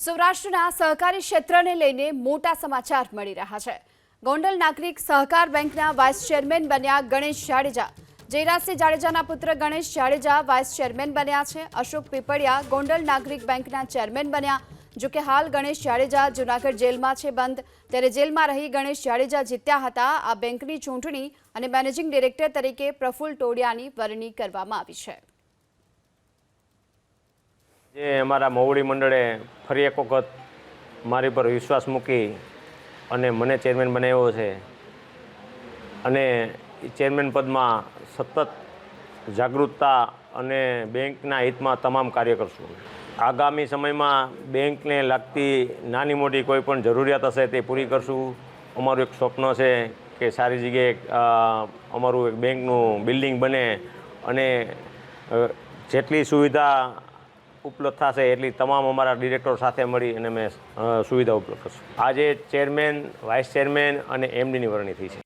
સૌરાષ્ટ્રના સહકારી ક્ષેત્રને લઈને મોટા સમાચાર મળી રહ્યા છે. ગોંડલ નાગરિક સહકાર બેંકના વાઇસ ચેરમેન બન્યા ગણેશ જાડેજા. જયરાજસિંહ જાડેજાના પુત્ર ગણેશ જાડેજા વાઇસ ચેરમેન બન્યા છે. અશોક પીપળિયા ગોંડલ નાગરિક બેંકના ચેરમેન બન્યા. જોકે હાલ ગણેશ જાડેજા જૂનાગઢ જેલમાં છે બંધ. ત્યારે જેલમાં રહી ગણેશ જાડેજા જીત્યા હતા. આ બેંકની ચૂંટણી અને મેનેજિંગ ડિરેક્ટર તરીકે પ્રફુલ્લ ટોડિયાની વરણી કરવામાં આવી છે. જે અમારા મોવડી મંડળે ફરી એક વખત મારી પર વિશ્વાસ મૂકી અને મને ચેરમેન બનાવ્યો છે. અને ચેરમેન પદમાં સતત જાગૃતતા અને બેંકના હિતમાં તમામ કાર્ય કરશું. આગામી સમયમાં બેંકને લાગતી નાની મોટી કોઈ પણ જરૂરિયાત હશે તે પૂરી કરશું. અમારું એક સ્વપ્ન છે કે સારી જગ્યાએ અમારું એક બેંકનું બિલ્ડિંગ બને અને જેટલી સુવિધા ઉપલબ્ધ થશે એટલી તમામ અમારા ડિરેક્ટર સાથે મળી અને મેં સુવિધા ઉપલબ્ધ થશે. આજે ચેરમેન, વાઇસ ચેરમેન અને એમડીની વરણી થઈ છે.